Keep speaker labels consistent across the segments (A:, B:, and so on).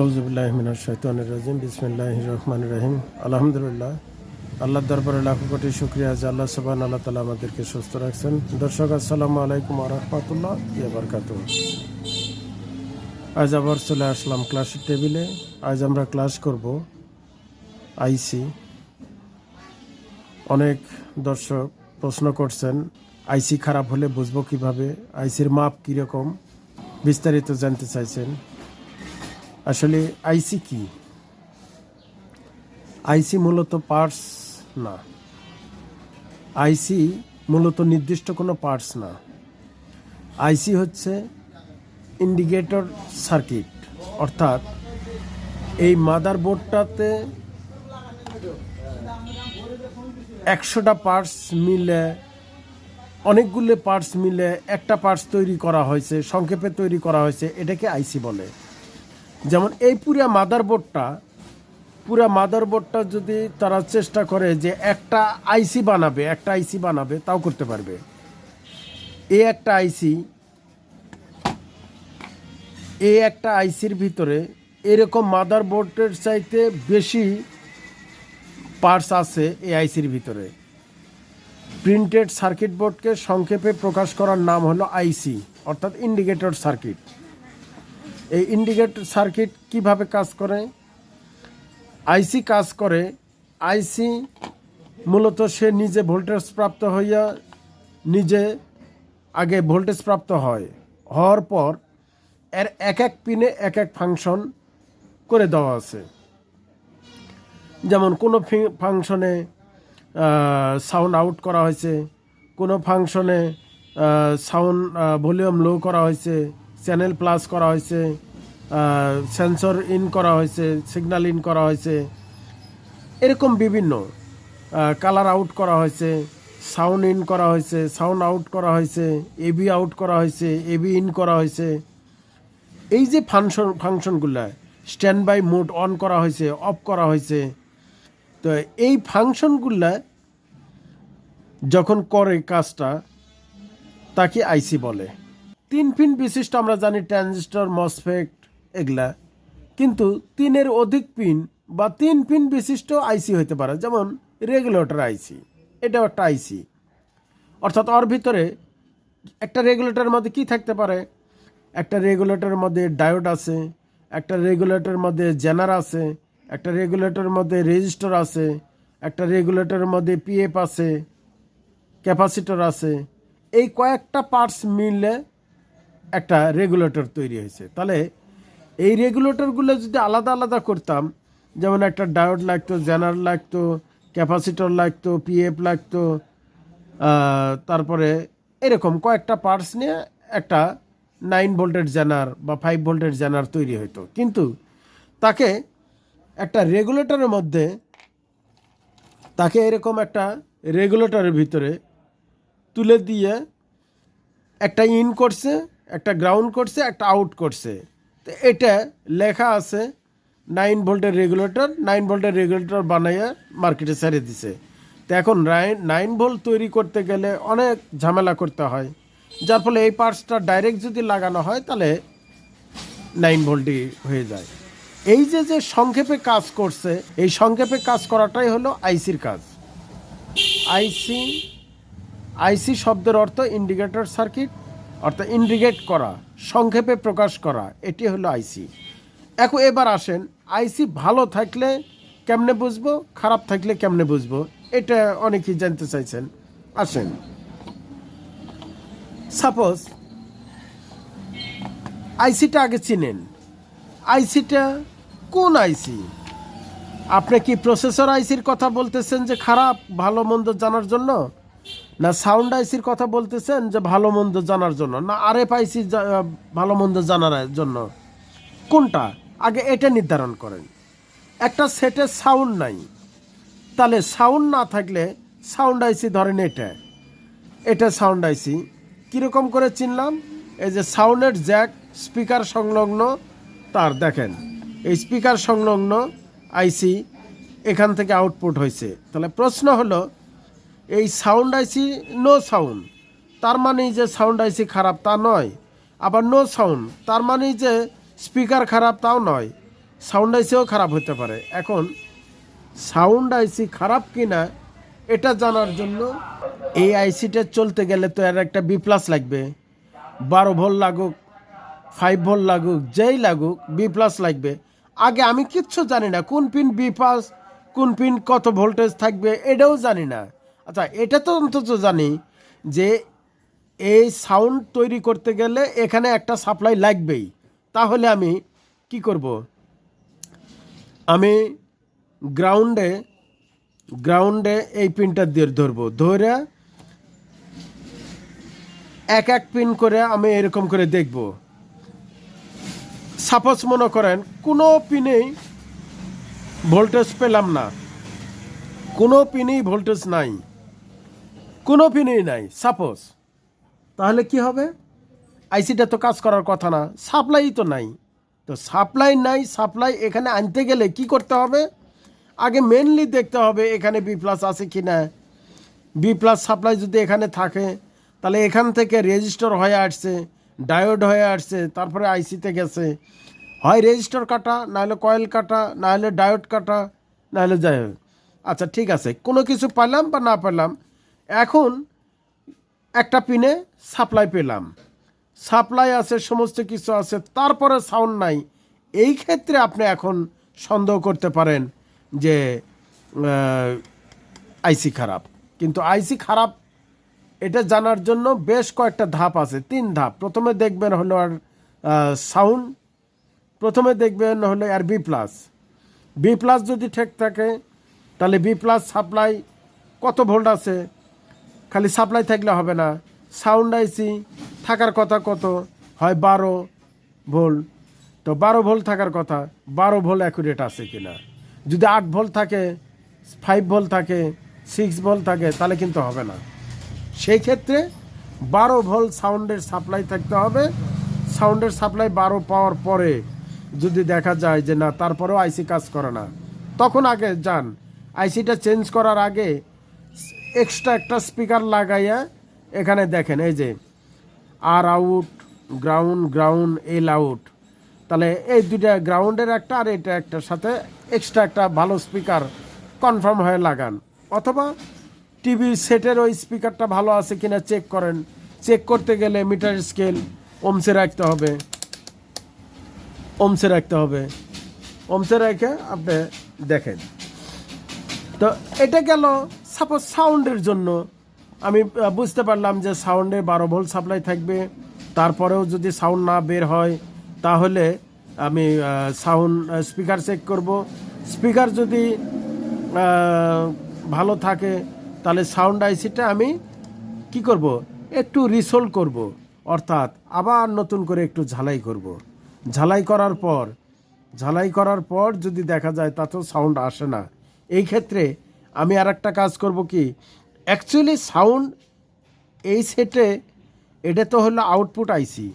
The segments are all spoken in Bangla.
A: আউজুবুল্লাহ মিনার শৈতান রাজিম বিসমিল্লাহ রহমান রাহিম আলহামদুলিল্লাহ আল্লাহ দরবারে লাখো কোটি শুক্রিয়া যে আল্লাহ সুবাহ আল্লাহ তালা আমাদেরকে সুস্থ রাখছেন দর্শক আসসালামু আলাইকুম আরহামতুল্লাহ ইয়াবরকাত আজ আবার চলে আসলাম ক্লাসের টেবিলে আজ আমরা ক্লাস করব আইসি অনেক দর্শক প্রশ্ন করছেন আইসি খারাপ হলে বুঝবো কিভাবে আইসির মাপ কীরকম বিস্তারিত জানতে চাইছেন আসলে আইসি কি আইসি মূলত পার্টস না আইসি মূলত নির্দিষ্ট কোনো পার্টস না আইসি হচ্ছে ইন্ডিকেটর সার্কিট অর্থাৎ এই মাদার বোর্ডটাতে একশোটা পার্টস মিলে অনেকগুলো পার্টস মিলে একটা পার্টস তৈরি করা হয়েছে সংক্ষেপে তৈরি করা হয়েছে এটাকে আইসি বলে যেমন এই পুরা মাদারবোর্ডটা পুরা মাদারবোর্ডটা যদি তারা চেষ্টা করে যে একটা আইসি বানাবে একটা আইসি বানাবে তাও করতে পারবে এ একটা আইসি এ একটা আইসির ভিতরে এরকম মাদারবোর্ডের চাইতে বেশি পার্টস আছে এ আইসির ভিতরে প্রিন্টেড সার্কিট বোর্ডকে সংক্ষেপে প্রকাশ করার নাম হলো আইসি অর্থাৎ ইন্ডিকেটর সার্কিট এই ইন্ডিকেট সার্কিট কিভাবে কাজ করে আইসি কাজ করে আইসি মূলত সে নিজে ভোল্টেজ প্রাপ্ত হইয়া নিজে আগে ভোল্টেজ প্রাপ্ত হয় হওয়ার পর এর এক এক পিনে এক এক ফাংশন করে দেওয়া আছে যেমন কোনো ফাংশনে সাউন্ড আউট করা হয়েছে কোনো ফাংশনে সাউন্ড ভলিউম লো করা হয়েছে চ্যানেল প্লাস করা হয়েছে সেন্সর ইন করা হয়েছে সিগন্যাল ইন করা হয়েছে এরকম বিভিন্ন কালার আউট করা হয়েছে সাউন্ড ইন করা হয়েছে সাউন্ড আউট করা হয়েছে এবি আউট করা হয়েছে এবি ইন করা হয়েছে এই যে ফাংশন ফাংশনগুলো স্ট্যান্ড বাই মোড অন করা হয়েছে অফ করা হয়েছে তো এই ফাংশনগুলো যখন করে কাজটা তাকে আইসি বলে তিন পিন বিশিষ্ট আমরা জানি ট্রানজিস্টর মসফেক্ট এগুলা কিন্তু তিনের অধিক পিন বা তিন পিন বিশিষ্ট আইসি হতে পারে যেমন রেগুলেটর আইসি এটাও একটা আইসি অর্থাৎ ওর ভিতরে একটা রেগুলেটরের মধ্যে কি থাকতে পারে একটা রেগুলেটরের মধ্যে ডায়োড আছে একটা রেগুলেটরের মধ্যে জেনার আছে একটা রেগুলেটরের মধ্যে রেজিস্টর আছে একটা রেগুলেটরের মধ্যে পিএফ আছে ক্যাপাসিটর আছে এই কয়েকটা পার্টস মিললে একটা রেগুলেটর তৈরি হয়েছে তাহলে এই রেগুলেটরগুলো যদি আলাদা আলাদা করতাম যেমন একটা ডায়োড লাগতো জেনার লাগতো ক্যাপাসিটর লাগতো পিএফ লাগতো তারপরে এরকম কয়েকটা পার্টস নিয়ে একটা নাইন ভোল্টের জেনার বা ফাইভ ভোল্টের জেনার তৈরি হতো কিন্তু তাকে একটা রেগুলেটরের মধ্যে তাকে এরকম একটা রেগুলেটরের ভিতরে তুলে দিয়ে একটা ইন করছে একটা গ্রাউন্ড করছে একটা আউট করছে তো এটা লেখা আছে নাইন ভোল্টের রেগুলেটর নাইন ভোল্টের রেগুলেটর বানাইয়া মার্কেটে ছেড়ে দিছে তো এখন নাইন ভোল্ট তৈরি করতে গেলে অনেক ঝামেলা করতে হয় যার ফলে এই পার্টসটা ডাইরেক্ট যদি লাগানো হয় তাহলে নাইন ভোল্টই হয়ে যায় এই যে যে সংক্ষেপে কাজ করছে এই সংক্ষেপে কাজ করাটাই হলো আইসির কাজ আইসি আইসি শব্দের অর্থ ইন্ডিকেটর সার্কিট অর্থাৎ ইন্ডিকেট করা সংক্ষেপে প্রকাশ করা এটি হলো আইসি এখন এবার আসেন আইসি ভালো থাকলে কেমনে বুঝবো খারাপ থাকলে কেমনে বুঝবো এটা অনেকেই জানতে চাইছেন আসেন সাপোজ আইসিটা আগে চিনেন আইসিটা কোন আইসি আপনি কি প্রসেসর আইসির কথা বলতেছেন যে খারাপ ভালো মন্দ জানার জন্য না সাউন্ড আইসির কথা বলতেছেন যে ভালো মন্দ জানার জন্য না আর এফ আইসি ভালো মন্দ জানার জন্য কোনটা আগে এটা নির্ধারণ করেন একটা সেটে সাউন্ড নাই তাহলে সাউন্ড না থাকলে সাউন্ড আইসি ধরেন এটা এটা সাউন্ড আইসি কীরকম করে চিনলাম এই যে সাউন্ডের জ্যাক স্পিকার সংলগ্ন তার দেখেন এই স্পিকার সংলগ্ন আইসি এখান থেকে আউটপুট হয়েছে তাহলে প্রশ্ন হলো এই সাউন্ড আইসি নো সাউন্ড তার মানে যে সাউন্ড আইসি খারাপ তা নয় আবার নো সাউন্ড তার মানে যে স্পিকার খারাপ তাও নয় সাউন্ড আইসিও খারাপ হতে পারে এখন সাউন্ড আইসি খারাপ কি না এটা জানার জন্য এই আইসিটা চলতে গেলে তো এর একটা বি প্লাস লাগবে বারো ভোল লাগুক ফাইভ ভোল লাগুক যেই লাগুক বি প্লাস লাগবে আগে আমি কিচ্ছু জানি না কোন পিন বি প্লাস কোন পিন কত ভোল্টেজ থাকবে এটাও জানি না আচ্ছা এটা তো অন্তত জানি যে এই সাউন্ড তৈরি করতে গেলে এখানে একটা সাপ্লাই লাগবেই তাহলে আমি কি করব আমি গ্রাউন্ডে গ্রাউন্ডে এই পিনটা দিয়ে ধরবো ধরে এক এক পিন করে আমি এরকম করে দেখব সাপোজ মনে করেন কোনো পিনেই ভোল্টেজ পেলাম না কোনো পিনেই ভোল্টেজ নাই কোনো অপিনিয়ন নাই সাপোজ তাহলে কি হবে আইসিটা তো কাজ করার কথা না সাপ্লাই তো নাই তো সাপ্লাই নাই সাপ্লাই এখানে আনতে গেলে কি করতে হবে আগে মেনলি দেখতে হবে এখানে বি প্লাস আছে কি না বি প্লাস সাপ্লাই যদি এখানে থাকে তাহলে এখান থেকে রেজিস্টার হয়ে আসছে ডায়োড হয়ে আসছে তারপরে আইসিতে গেছে হয় রেজিস্টার কাটা নাহলে কয়েল কাটা নাহলে ডায়োড কাটা নাহলে যাই আচ্ছা ঠিক আছে কোনো কিছু পাইলাম বা না পাইলাম এখন একটা পিনে সাপ্লাই পেলাম সাপ্লাই আছে সমস্ত কিছু আছে তারপরে সাউন্ড নাই এই ক্ষেত্রে আপনি এখন সন্দেহ করতে পারেন যে আইসি খারাপ কিন্তু আইসি খারাপ এটা জানার জন্য বেশ কয়েকটা ধাপ আছে তিন ধাপ প্রথমে দেখবেন হলো আর সাউন্ড প্রথমে দেখবেন হলো R B plus B plus যদি ঠিক থাকে তাহলে বি প্লাস সাপ্লাই কত ভোল্ট আছে খালি সাপ্লাই থাকলে হবে না সাউন্ড আইসি থাকার কথা কত হয় বারো ভোল তো বারো ভোল থাকার কথা বারো ভোল অ্যাকুরেট আছে কি না যদি আট ভোল থাকে ফাইভ ভোল থাকে সিক্স ভোল থাকে তাহলে কিন্তু হবে না সেই ক্ষেত্রে বারো ভোল সাউন্ডের সাপ্লাই থাকতে হবে সাউন্ডের সাপ্লাই বারো পাওয়ার পরে যদি দেখা যায় যে না তারপরেও আইসি কাজ করে না তখন আগে যান আইসিটা চেঞ্জ করার আগে এক্সট্রা একটা স্পিকার লাগাইয়া এখানে দেখেন এই যে R out ground ground L out তাহলে এই দুইটা গ্রাউন্ডের একটা আর এটা একটার সাথে এক্সট্রা একটা ভালো স্পিকার কনফার্ম হয়ে লাগান অথবা টিভির সেটের ওই স্পিকারটা ভালো আছে কিনা চেক করেন চেক করতে গেলে মিটার স্কেল ওমসে রাখতে হবে ওমসে রাখতে হবে ওমসে রেখে আপনি দেখেন তো এটা গেল সাপোজ সাউন্ডের জন্য আমি বুঝতে পারলাম যে সাউন্ডে বারো ভোল্ট সাপ্লাই থাকবে তারপরেও যদি সাউন্ড না বের হয় তাহলে আমি সাউন্ড স্পিকার চেক করব স্পিকার যদি ভালো থাকে তাহলে সাউন্ড আইসিটা আমি কি করব একটু রিসোল্ভ করব অর্থাৎ আবার নতুন করে একটু ঝালাই করব ঝালাই করার পর ঝালাই করার পর যদি দেখা যায় তাতেও সাউন্ড আসে না এই ক্ষেত্রে আমি আর একটা কাজ করব কি অ্যাকচুয়ালি সাউন্ড এই সেটে এটা তো হলো আউটপুট আইসি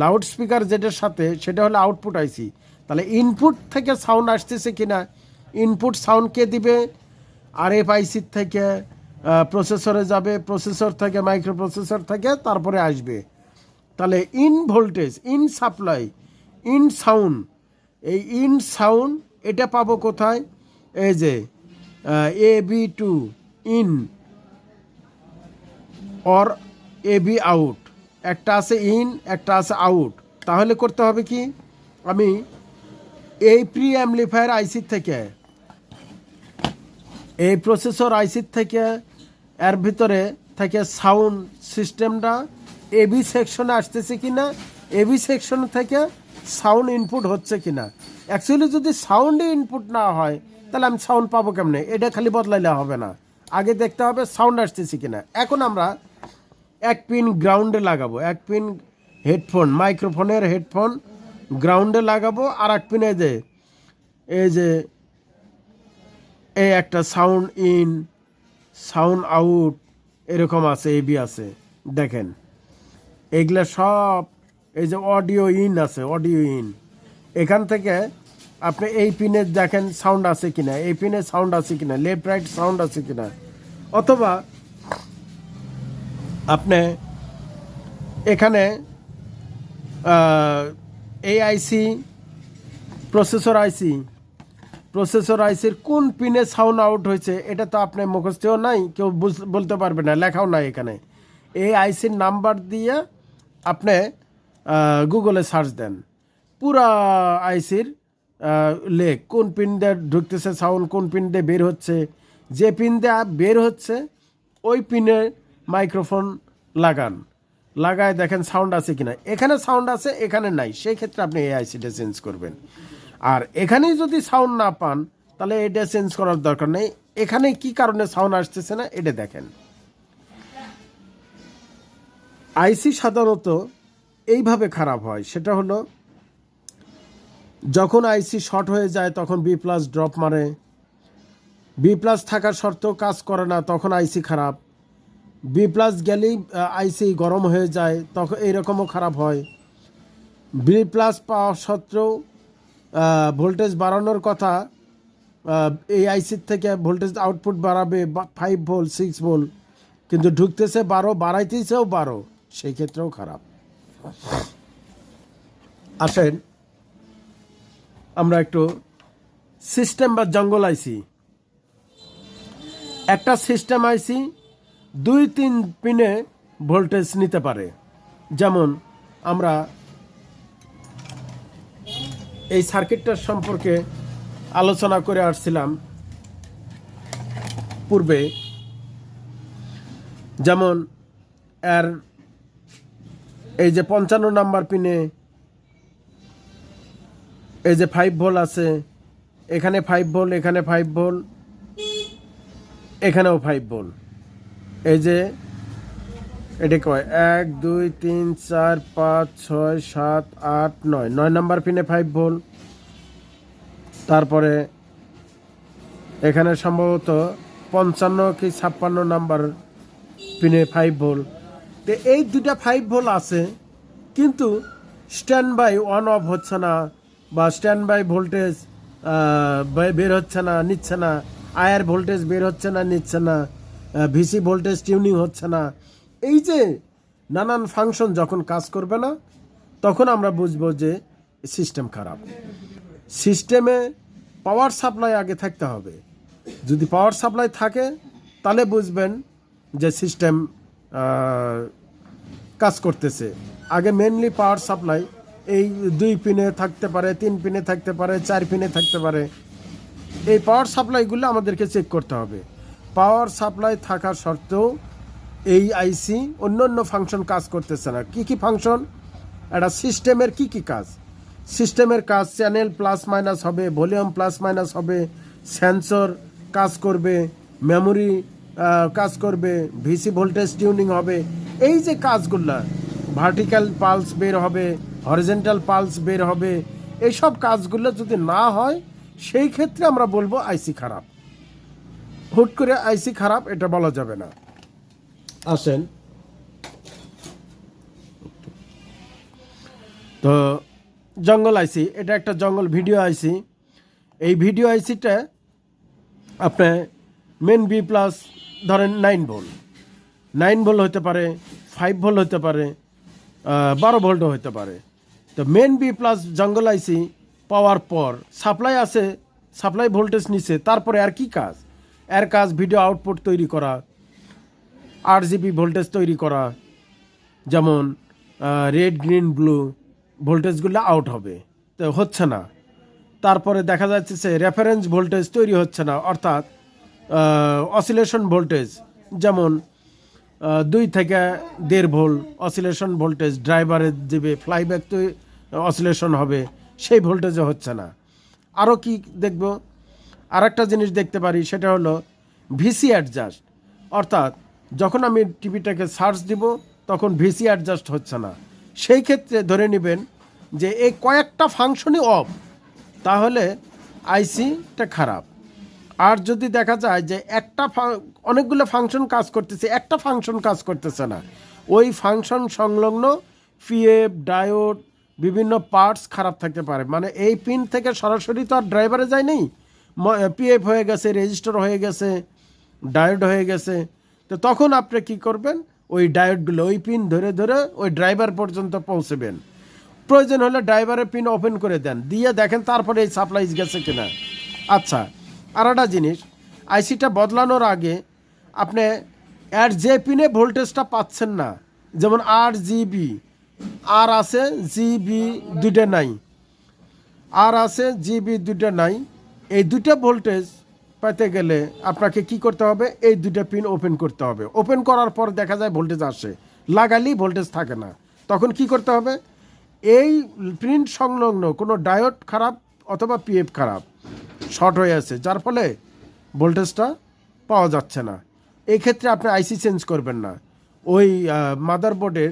A: লাউড স্পিকার যেটার সাথে সেটা হলো আউটপুট আইসি তাহলে ইনপুট থেকে সাউন্ড আসতেছে কি না ইনপুট সাউন্ড কে দিবে আর এফ আইসির থেকে প্রসেসরে যাবে প্রসেসর থেকে মাইক্রো প্রসেসর থেকে তারপরে আসবে তাহলে in voltage in supply in sound এই ইন সাউন্ড এটা পাবো কোথায় এই যে A B two in or A B out একটা আছে ইন একটা আছে আউট তাহলে করতে হবে কি আমি এই প্রি অ্যাম্পলিফায়ার আইসির থেকে এই প্রসেসর আইসির থেকে এর ভিতরে থেকে সাউন্ড সিস্টেমটা এ বি সেকশনে আসতেছে কি না এ বি সেকশন থেকে সাউন্ড ইনপুট হচ্ছে কি না অ্যাকচুয়ালি যদি সাউন্ডে ইনপুট না হয় তাহলে আমি সাউন্ড পাবো কেমনে এটা খালি বদলাইলে হবে না আগে দেখতে হবে সাউন্ড আসতেছি কিনা এখন আমরা এক পিন গ্রাউন্ডে লাগাবো এক পিন হেডফোন মাইক্রোফোনের হেডফোন গ্রাউন্ডে লাগাবো আর এক পিন এই যে এই যে এই একটা সাউন্ড ইন সাউন্ড আউট এরকম আছে এবি আছে দেখেন এগুলা সব এই যে অডিও ইন আছে অডিও ইন এখান থেকে আপনি এই পিনে দেখেন সাউন্ড আছে কিনা এই পিনে সাউন্ড আছে কিনা লেফট রাইট সাউন্ড আছে কিনা অথবা আপনি এখানে এই আইসি প্রসেসর আইসি প্রসেসর আইসির কোন পিনে সাউন্ড আউট হয়েছে এটা তো আপনার মুখস্থেও নাই কেউ বলতে পারবে না লেখাও নাই এখানে এই আইসির নাম্বার দিয়ে আপনি গুগলে সার্চ দেন পুরা আইসির লেক কোন পিণ্ডে ঢুকতেছে সাউন্ড কোন পিণ্ডে বের হচ্ছে যে পিণ্ডে বের হচ্ছে ওই পিনে মাইক্রোফোন লাগান লাগায় দেখেন সাউন্ড আছে কিনা এখানে সাউন্ড আছে এখানে নাই সেই ক্ষেত্রে আপনি এআইসিটা চেঞ্জ করবেন আর এখানেই যদি সাউন্ড না পান তাহলে এটা চেঞ্জ করার দরকার নেই এখানে কি কারণে সাউন্ড আসতেছে না এটা দেখেন আইসি সাধারণত এইভাবে খারাপ হয় সেটা হলো যখন আইসি শর্ট হয়ে যায় তখন বি প্লাস ড্রপ মারে বি প্লাস থাকার সত্ত্বেও কাজ করে না তখন আইসি খারাপ বি প্লাস গেলেই আইসি গরম হয়ে যায় তখন এইরকমও খারাপ হয় বি প্লাস পাওয়া সত্ত্বেও ভোল্টেজ বাড়ানোর কথা এই আইসির থেকে ভোল্টেজ আউটপুট বাড়াবে ফাইভ ভোল্ট সিক্স ভোল্ট কিন্তু ঢুকতেছে বারো বাড়াইতেছেও বারো সেই ক্ষেত্রেও খারাপ আসেন আমরা একটু সিস্টেম বা জঙ্গল আইসি একটা সিস্টেম আইসি দুই তিন পিনে ভোল্টেজ নিতে পারে যেমন আমরা এই সার্কিটটার সম্পর্কে আলোচনা করে আসছিলাম পূর্বে যেমন এর এই যে পঞ্চান্ন নাম্বার পিনে এই যে ফাইভ ভোল আছে এখানে ফাইভ ভোল এখানে ফাইভ ভোল এখানেও ফাইভ ভোল এই যে এটা কয় এক দুই তিন চার পাঁচ ছয় সাত আট নয় নয় নাম্বার পিনে ফাইভ ভোল তারপরে এখানে সম্ভবত পঞ্চান্ন কি ছাপ্পান্ন নাম্বার পিনে ফাইভ ভোল তো এই দুটা ফাইভ ভোল আছে কিন্তু স্ট্যান্ড বাই অন অফ হচ্ছে না বা স্ট্যান্ড বাই ভোল্টেজ বের হচ্ছে না নিচ্ছে না আয়ার ভোল্টেজ বের হচ্ছে না নিচ্ছে না ভিসি ভোল্টেজ টিউনিং হচ্ছে না এই যে নানান ফাংশন যখন কাজ করবে না তখন আমরা বুঝবো যে সিস্টেম খারাপ সিস্টেমে পাওয়ার সাপ্লাই আগে থাকতে হবে যদি পাওয়ার সাপ্লাই থাকে তাহলে বুঝবেন যে সিস্টেম কাজ করতেছে আগে মেনলি পাওয়ার সাপ্লাই এই দুই পিনে থাকতে পারে তিন পিনে থাকতে পারে চার পিনে থাকতে পারে এই পাওয়ার সাপ্লাইগুলো আমাদেরকে চেক করতে হবে পাওয়ার সাপ্লাই থাকা সত্ত্বেও এই আইসি অন্য অন্য ফাংশন কাজ করতেছে না কী কী ফাংশন একটা সিস্টেমের কি কি কাজ সিস্টেমের কাজ চ্যানেল প্লাস মাইনাস হবে ভলিউম প্লাস মাইনাস হবে সেন্সর কাজ করবে মেমোরি কাজ করবে ভিসি ভোল্টেজ টিউনিং হবে এই যে কাজগুলো ভার্টিক্যাল পালস বের হবে হরিজেন্টাল পালস বের হবে এইসব কাজগুলো যদি না হয় সেই ক্ষেত্রে আমরা বলবো আইসি খারাপ হুট করে আইসি খারাপ এটা বলা যাবে না আসেন তো জঙ্গল আইসি এটা একটা জঙ্গল ভিডিও আইসি এই ভিডিও আইসিটা আপনি মেন বি প্লাস ধরেন নাইন ভোল নাইন ভোল হতে পারে ফাইভ ভোল হতে পারে বারো ভোল্টও হতে পারে তো মেন বি প্লাস জঙ্গল আইসি পাওয়ার পর সাপ্লাই আছে সাপ্লাই ভোল্টেজ নিছে তারপরে আর কি কাজ এর কাজ ভিডিও আউটপুট তৈরি করা আট জিবি ভোল্টেজ তৈরি করা যেমন রেড গ্রিন ব্লু ভোল্টেজগুলো আউট হবে তো হচ্ছে না তারপরে দেখা যাচ্ছে সে রেফারেন্স ভোল্টেজ তৈরি হচ্ছে না অর্থাৎ অসিলেশন ভোল্টেজ যেমন দুই থেকে দেড় ভোল্ট অসিলেশন ভোল্টেজ ড্রাইভারের দেবে ফ্লাইব্যাক তো অসিলেশন হবে সেই ভোল্টেজে হচ্ছে না আরও কি দেখব আর একটা জিনিস দেখতে পারি সেটা হলো ভিসি অ্যাডজাস্ট অর্থাৎ যখন আমি টিভিটাকে সার্চ দিব তখন ভিসি অ্যাডজাস্ট হচ্ছে না সেই ক্ষেত্রে ধরে নেবেন যে এই কয়েকটা ফাংশনই অফ তাহলে আইসিটা খারাপ আর যদি দেখা যায় যে একটা অনেকগুলো ফাংশন কাজ করতেছে একটা ফাংশন কাজ করতেছে না ওই ফাংশন সংলগ্ন পিএফ ডায়োড বিভিন্ন পার্টস খারাপ থাকতে পারে মানে এই পিন থেকে সরাসরি তো আর ড্রাইভারে যায়নি পিএফ হয়ে গেছে রেজিস্টার হয়ে গেছে ডায়োড হয়ে গেছে তো তখন আপনি কি করবেন ওই ডায়োডগুলো ওই পিন ধরে ধরে ওই ড্রাইভার পর্যন্ত পৌঁছবেন প্রয়োজন হলে ড্রাইভারের পিন ওপেন করে দেন দিয়ে দেখেন তারপরে এই সাপ্লাইজ গেছে কিনা আচ্ছা আর একটা জিনিস আইসিটা বদলানোর আগে আপনি আর যে পিনে ভোল্টেজটা পাচ্ছেন না যেমন আর জিবি আর আছে জিবি দুইটা নাই আর আছে জিবি দুইটা নাই এই দুইটা ভোল্টেজ পেতে গেলে আপনাকে কি করতে হবে এই দুইটা পিন ওপেন করতে হবে ওপেন করার পর দেখা যায় ভোল্টেজ আসে লাগালেই ভোল্টেজ থাকে না তখন কি করতে হবে এই প্রিন্ট সংলগ্ন কোনো ডায়োড খারাপ অথবা পিএফ খারাপ শর্ট হয়ে আছে যার ফলে ভোল্টেজটা পাওয়া যাচ্ছে না এক্ষেত্রে আপনি আইসি চেঞ্জ করবেন না ওই মাদারবোর্ডের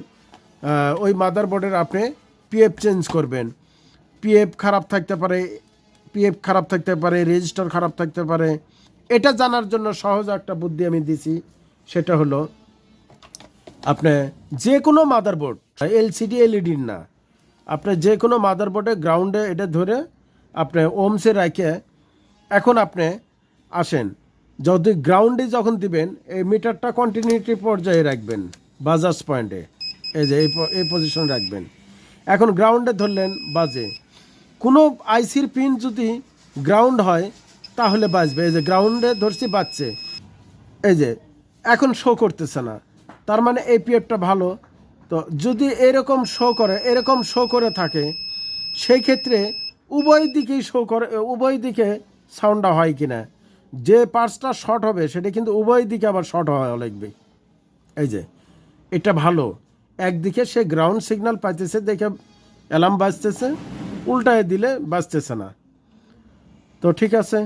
A: ওই মাদার বোর্ডের আপনি পিএফ চেঞ্জ করবেন পিএফ খারাপ থাকতে পারে পিএফ খারাপ থাকতে পারে রেজিস্টার খারাপ থাকতে পারে এটা জানার জন্য সহজ একটা বুদ্ধি আমি দিছি সেটা হলো আপনি যে কোনো মাদারবোর্ড এলসিডি এলইডির না আপনি যে কোনো বোর্ডে গ্রাউন্ডে এটা ধরে আপনি ওমসে রাখে এখন আপনি আসেন যদি গ্রাউন্ডে যখন দিবেন এই মিটারটা কন্টিনিউটি পর্যায়ে রাখবেন বাজাজ পয়েন্টে এই যে এই পজিশন রাখবেন এখন গ্রাউন্ডে ধরলেন বাজে কোনো আইসির পিন যদি গ্রাউন্ড হয় তাহলে বাজবে এই যে গ্রাউন্ডে ধরছি বাজছে এই যে এখন শো করতেছে না তার মানে এই পিএফটা ভালো তো যদি এরকম শো করে এরকম শো করে থাকে সেই ক্ষেত্রে উভয় দিকেই শো করে উভয় দিকে সাউন্ডটা হয় কি না যে পার্টসটা শর্ট হবে সেটা কিন্তু উভয় দিকে আবার শর্ট হওয়া লাগবে এই যে এটা ভালো একদিকে সে গ্রাউন্ড সিগন্যাল পাইতেছে দেখে অ্যালার্ম বাজতেছে উল্টায় দিলে বাজতেছে না তো ঠিক আছে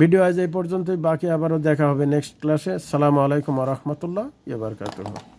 A: ভিডিও আজ এই পর্যন্তই বাকি আবারও দেখা হবে নেক্সট ক্লাসে সালামু আলাইকুম রহমতুল্লাহ এবার কাতুল্লাহ